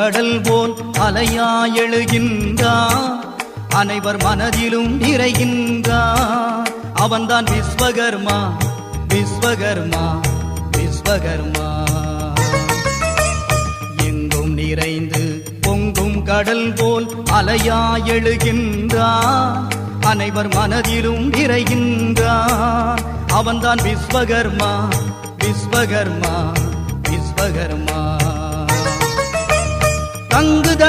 கடல் போல் அலையா எழுகின்றான் அனைவர் மனதிலும் நிறைகின்றான் அவன்தான் விஸ்வகர்மா விஸ்வகர்மா விஸ்வகர்மா. எங்கும் நிறைந்து பொங்கும் கடல் போல் அலையா எழுகின்றான் அனைவர் மனதிலும் நிறைகின்றான் அவன்தான் விஸ்வகர்மா விஸ்வகர்மா.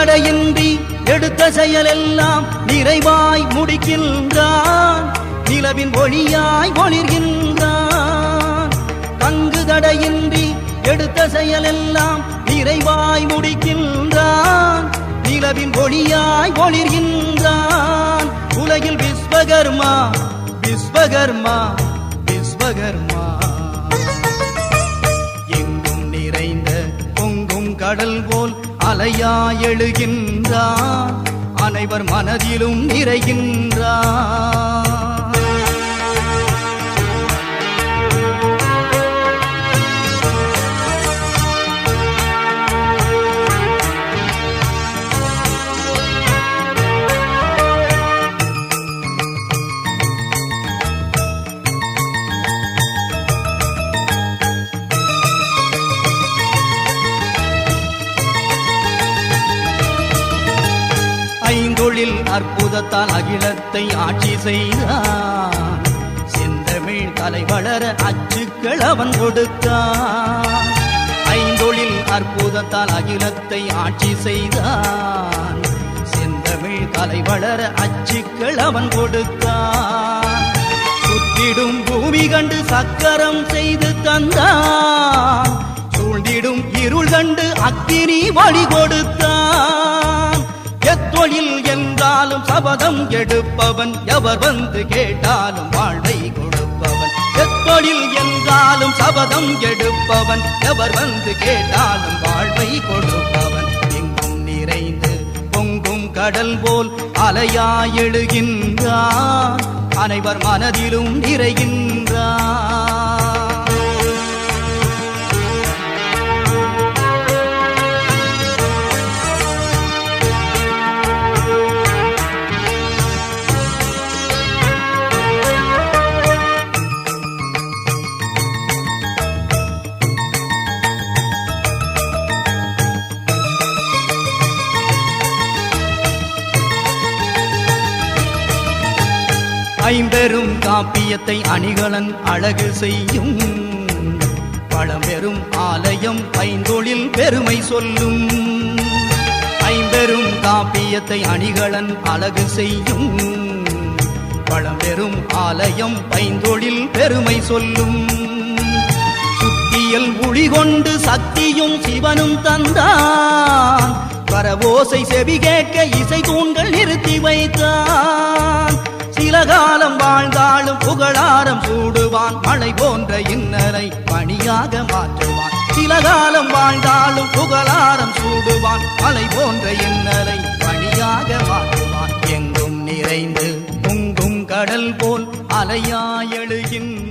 தடையின்றி எடுத்த செயலெல்லாம் நிறைவாய் முடிக்கின்றான். நிலவின் ஒளியாய் ஒளிர்கின்றான். தங்கு தடையின்றி எடுத்த செயலெல்லாம் நிறைவாய் முடிக்கின்றான். நிலவின் ஒளியாய் ஒளிர்கின்றான். உலகில் விஸ்வகர்மா விஸ்வகர்மா விஸ்வகர்மா. எங்கும் நிறைந்த பொங்கும் கடல் போல் அலையாய் எழுகின்றான் அனைவர் மனதிலும் நிறைகின்றான் அருளில் அற்புதத்தால் அகிலத்தை ஆட்சி செய்தான். செந்தமிழ் கலை வளர அச்சுக்கள் அவன் கொடுத்தான். ஐந்தொழில் அற்புதத்தால் அகிலத்தை ஆட்சி செய்தான். செந்தமிழ் கலை வளர அச்சுக்கள் அவன் கொடுத்தான். சுற்றிடும் பூமி கண்டு சக்கரம் செய்து தந்தான். சூழ்ந்திடும் இருள் கண்டு அக்கினி வழி கொடுத்தான். என்றாலும் எடுப்பவன் எவர் வந்து கேட்டாலும் வாழ்வை கொடுப்பவன். எத்தொழில் என்றாலும் சபதம் எடுப்பவன் எவர் வந்து கேட்டாலும் வாழ்வை கொடுப்பவன். எங்கும் நிறைந்து பொங்கும் கடல் போல் அலையாயெழுகின்றான் அனைவர் மனதிலும் நிறைகின்றான் ஐம்பெரும் காப்பியத்தை அணிகலன் அழகு செய்யும். பழம்பெரும் ஆலயம் ஐந்தொழில் பெருமை சொல்லும். ஐம்பெரும் காப்பியத்தை அணிகலன் அழகு செய்யும். பழம்பெரும் ஆலயம் ஐந்தொழில் பெருமை சொல்லும். சுத்தியல் ஒளிகொண்டு சக்தியும் சிவனும் தந்தான். பரவோசை செவி கேட்க இசை தூண்கள் நிறுத்தி வைத்தான். சூடுவான் மழை போன்ற இன்னரை பணியாக மாற்றுவான். சில காலம் வாழ்ந்தாலும் புகழாரம் சூடுவான். மலை போன்ற இன்னரை பணியாக மாற்றுவான். எங்கும் நிறைந்து உங்கும் கடல் போல் அலையாயழுகின்ற